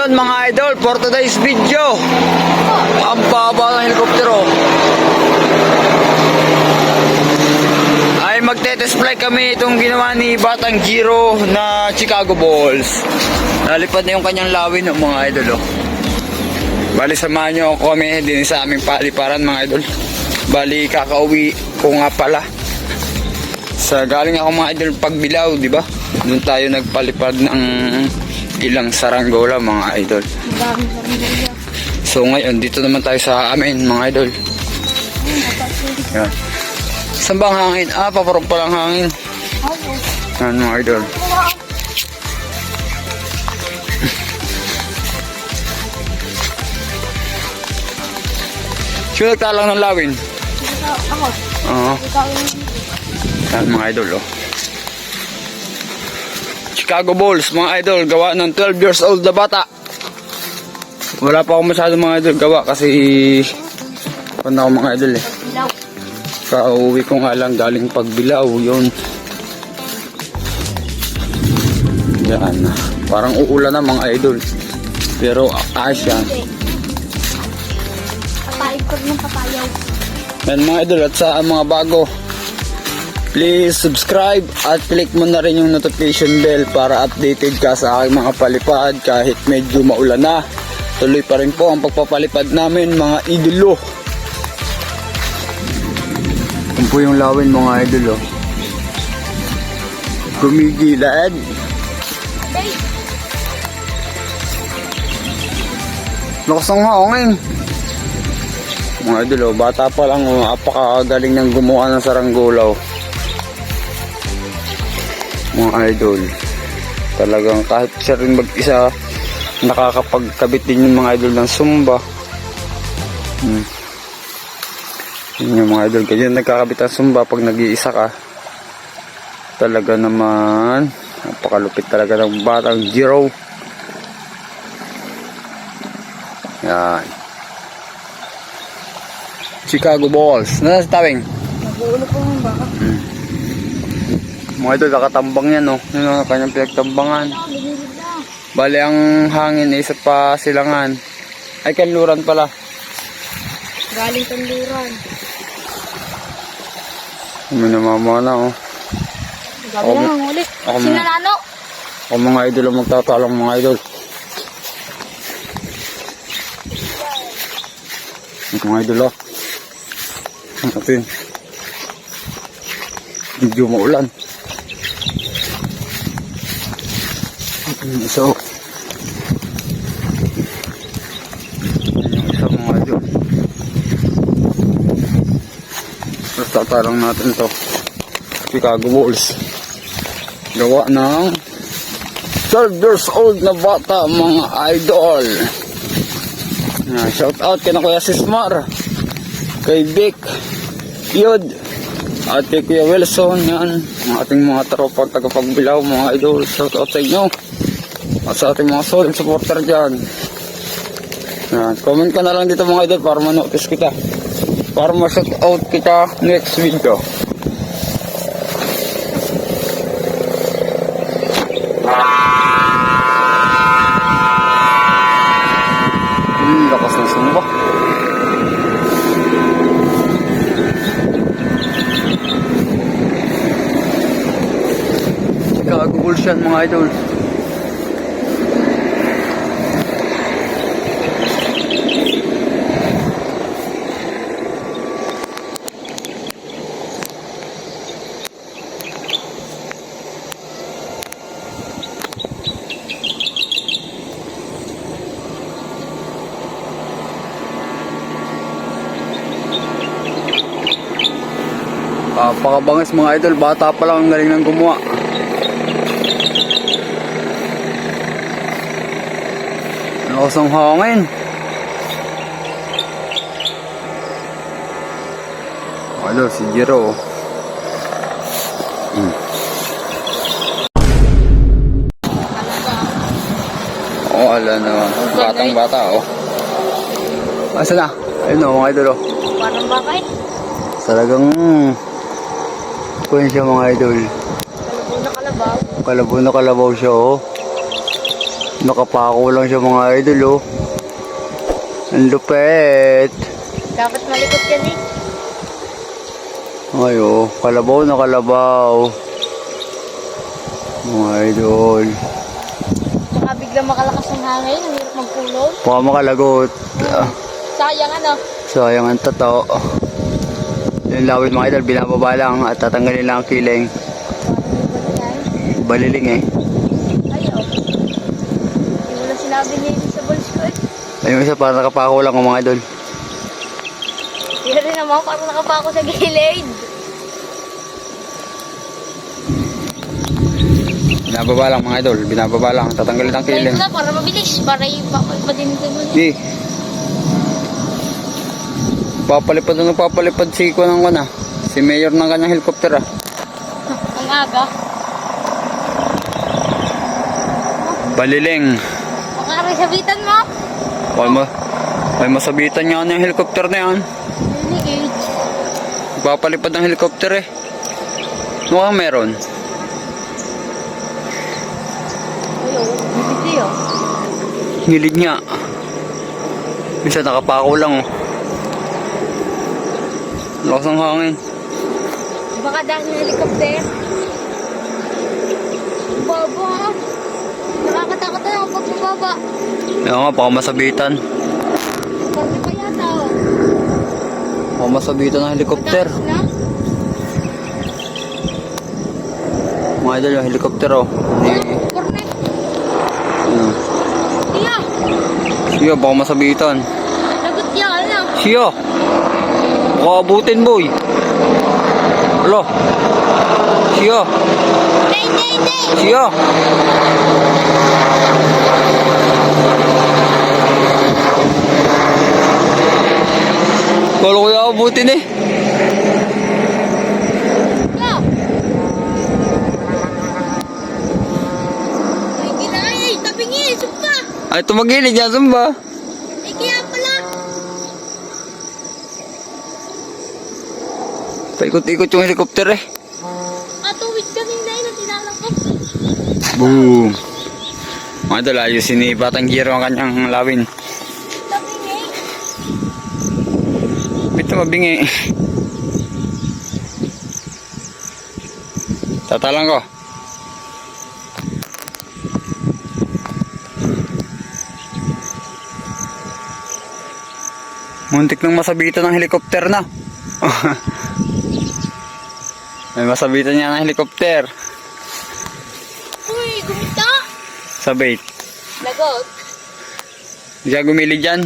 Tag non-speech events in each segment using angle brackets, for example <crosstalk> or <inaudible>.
Yun mga idol, for today's video. Ang baba ng helikoptero. Ay flight kami itong ginawa ni Batang Giro na Chicago Bulls. Nalipad na yung kanyang lawin ng mga idol. Oh. Bali samahan nyo ako kami din sa aming paliparan mga idol. Bali kakauwi ko nga pala. Sa galing ako mga idol pagbilaw, di ba? Doon tayo nagpalipad ng ilang saranggola mga idol. So ngayon, dito naman tayo sa amin mga idol. Yan. Saan ba ang hangin? Ah, paparok pa lang hangin. Yan mga idol. <laughs> Sino nagtalang ng lawin? Ako. Oo. Yan mga idol oh. Chicago Bulls mga idol gawa ng 12 years old na bata. Wala pa ako masyado mga idol gawa kasi pan ako mga idol eh. Kauwi ko nga lang galing pagbilaw yun. Yan. Parang uulan na mga idol. Pero ayos yan. Ko ng papayaw. Yan mga idol at sa mga bago. Please subscribe at click mo na rin yung notification bell para updated ka sa aking mga palipad kahit medyo maulan na. Tuloy pa rin po ang pagpapalipad namin mga idolo. Yan po yung lawin mga idolo. Gumigilad. Lakas ng hangin. Mga idol, oh, bata pa lang, apakagaling ng gumawa ng saranggolaw. Mga idol, talagang kahit siya rin mag-isa, nakakapagkabit din yung mga idol ng sumba. Hmm. Yun yung mga idol, ganyan nagkakabit ng sumba pag nag-iisa ka. Talaga naman, napakalupit talaga ng batang Jiro. Yan. Chicago Bulls. Nasa sa tawing? Naguulo po ng baka. Mga idol, nakatambang yan, no? Yun ang kanyang pinagtambangan. Na. Bali, ang hangin ay isa pa silangan. Ay, kanluran pala. Galing kanluran. May namamana, oh. Gabi Ako- ako mo- Sinalano. O mga idol ang magtatalang mga idol. Ito mga idol, oh. Ang atin. Medyo maulan. So, yun yung isa mga idol. Tatarang natin to. Chicago Bulls. Gawa ng 12 years old na bata mga idol. Na, shout out kay na Kuya Sismar, kay Vic, Yod, at Kuya Wilson, yan, ang ating mga tropa tagapagbilaw mga idol, shout out sa inyo. At sa ating mga solid supporter dyan. Yan, comment ka na lang dito mga idol para ma-notice kita. Para ma-shout out kita next video. Hmm, lakas ng sumba. Bulls yan mga idol. Napakabangis mga idol, bata pa lang ang galing ng gumawa. Lakas ang hangin. Ano, si Jiro. Hmm. Oo, oh, ala na. Batang bata, oh. Asa na? Ayun o, mga idol, oh. Parang baka eh. Talagang kunin siya mga idol. Kalabo na kalabaw. Kalabo na kalabaw siya oh. Nakapako lang siya mga idol oh. Ang lupet. Dapat malikot yan eh. Ay oh, kalabaw na kalabaw. Mga idol. Baka biglang makalakas ang hangin. Ang hirap magpulog. Baka makalagot. Ah, Sayang ano. sayang ang tato. Yung lawit mga idol, binababa lang at tatanggalin lang ang kiling. Yan. Baliling eh. Ay, oh. Hindi mo na sinabi niya yun sa balls ko eh. Ay, yung isa parang nakapako lang ang mga idol. Hindi rin naman parang nakapako sa gilid. Binababa lang mga idol, binababa lang. Tatanggalin ang kiling. na para mabilis. Para ipadinitin mo niya. Di. Papalipad na papalipad si ko ng kana. Si mayor ng kanyang helicopter ah. Ang aga. Baliling. Makaray sabitan mo. Ay, ma ay masabitan niya ng helicopter na yan. Papalipad ng helicopter eh. Mukhang meron. Ay, oh. Ngilid niya. Minsan nakapako lang oh. Lakas ng hangin. Baka dahil ng helicopter. Baba ah. Nakakatakot na ako pag bumaba. Kaya nga, baka masabitan. Korte pa yata oh. Baka masabitan ng helicopter. Mga idol, yung helicopter oh. Kornet. ano. Iya. Siya, baka masabitan. Lagot niya. Ano? Siya. Baka abutin boy. Alo. Siya. Siya. Kala ko yung abutin eh. Ay, tumagilid yan, sumba. Ay, kaya pala. Paikot-ikot yung helicopter eh. Atuwid kanina yun. Ang tinalang ko. Boom. Mga idol, ayusin ni Batang Giro ang kanyang lawin. Ito mabingi. Tatalang ko. Muntik nang masabitan ng helikopter na. <laughs> May masabitan niya ng helikopter. Uy, gumita. Sa bait. Lagot. Hindi siya gumili dyan.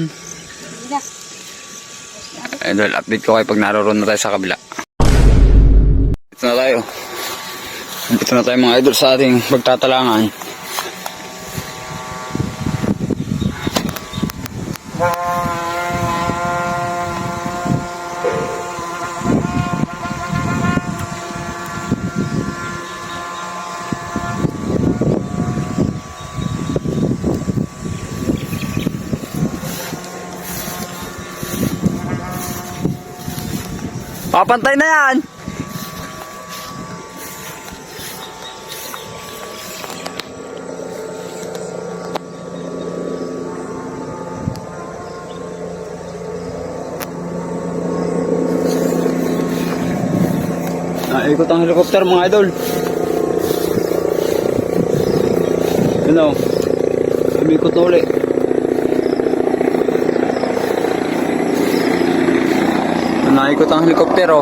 Idol, update ko kayo pag naroon na tayo sa kabila. Dito na tayo. Dito na tayo mga idol sa ating pagtatalangan. Papantay na yan! Naikot ang helicopter mga idol. Ano? Umikot na Naikot ang helicopter oh.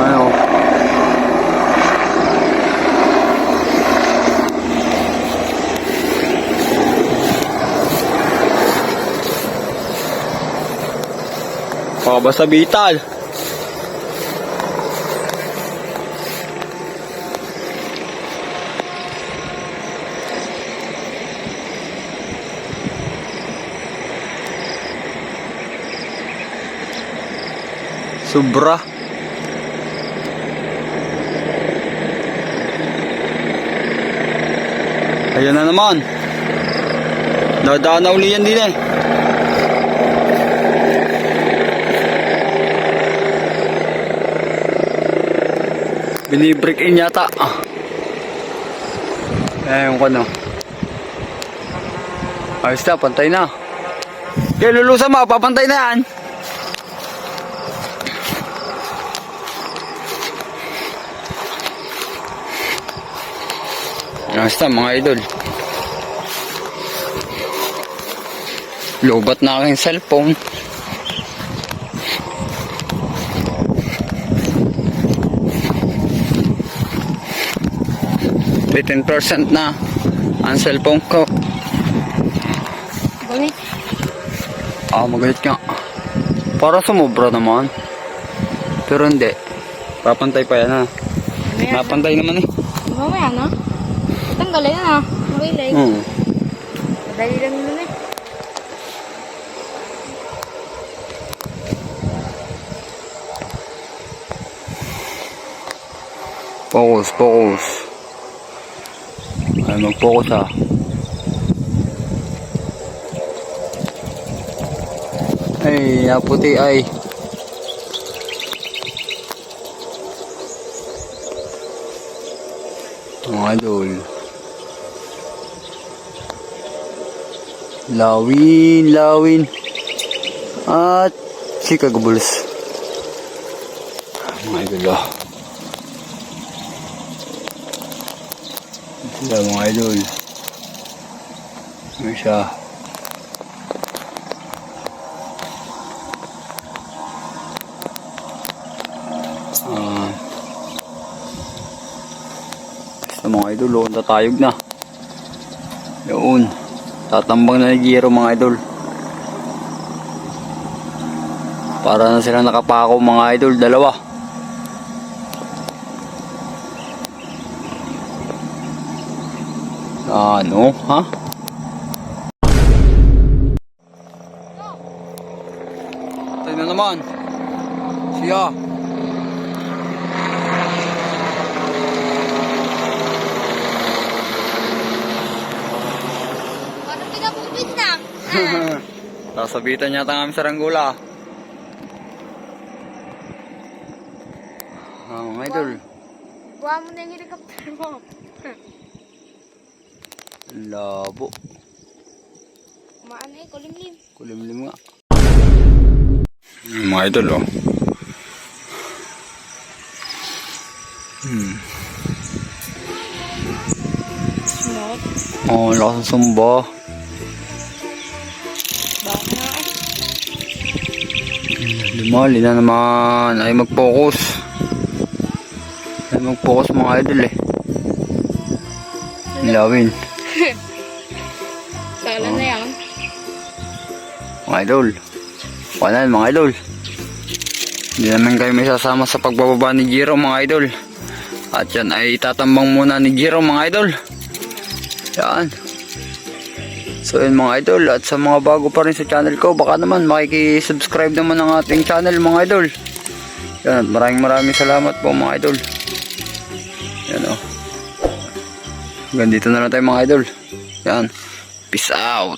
Ano? Baka sa bital. Sobra. Ayan na naman. Dadaan na uli yan din eh. Binibreak in yata. Ayan yung kano. Ayos na, pantay na. Kaya lulusa mo, papantay na yan. Na mga idol. Lobat na aking cellphone. May 10% na ang cellphone ko. Gunit. Ah, magalit nga. Para sumobra naman. Pero hindi. Papantay pa yan ha. Napantay naman eh. Mamaya na. Tanggalin na. Makilig. Hmm. Madali lang naman eh. Focus, focus. Ay, mag-focus ha. Ay, naputi ay. Mga idol. Lawin, lawin. At si Kagabuls. Mga idol ah. Sila mga idol. Ano siya? Ah. Sa mga idol, oh, tatayog na. Yun. Tatambang na ni Giro mga idol. Para na sila nakapako mga idol, dalawa. Ano? Ha? Tayo na naman. Siya. Parang pinapupit na. Sasabitan yata ng aming saranggula. Ah, mga idol. Buha mo na yung helicopter mo. Labo. Maano eh, kulimlim. Kulimlim nga. Mga idol, oh. Hmm. Smooth. Oh, lakas ng sumba. Lumali na naman. Ay mag-focus. Ay mag-focus mga idol eh. Lawin. <laughs> Kala na yan. Mga idol. Wala mga idol. Hindi naman kayo may sasama sa pagbababa ni Giro mga idol. At yan ay tatambang muna ni Giro mga idol. Yan. So yun mga idol. At sa mga bago pa rin sa channel ko, baka naman makikisubscribe naman ng ating channel mga idol. Yan. Maraming maraming salamat po mga idol. Yan o. Hanggang dito na lang tayo mga idol. Yan. Peace out.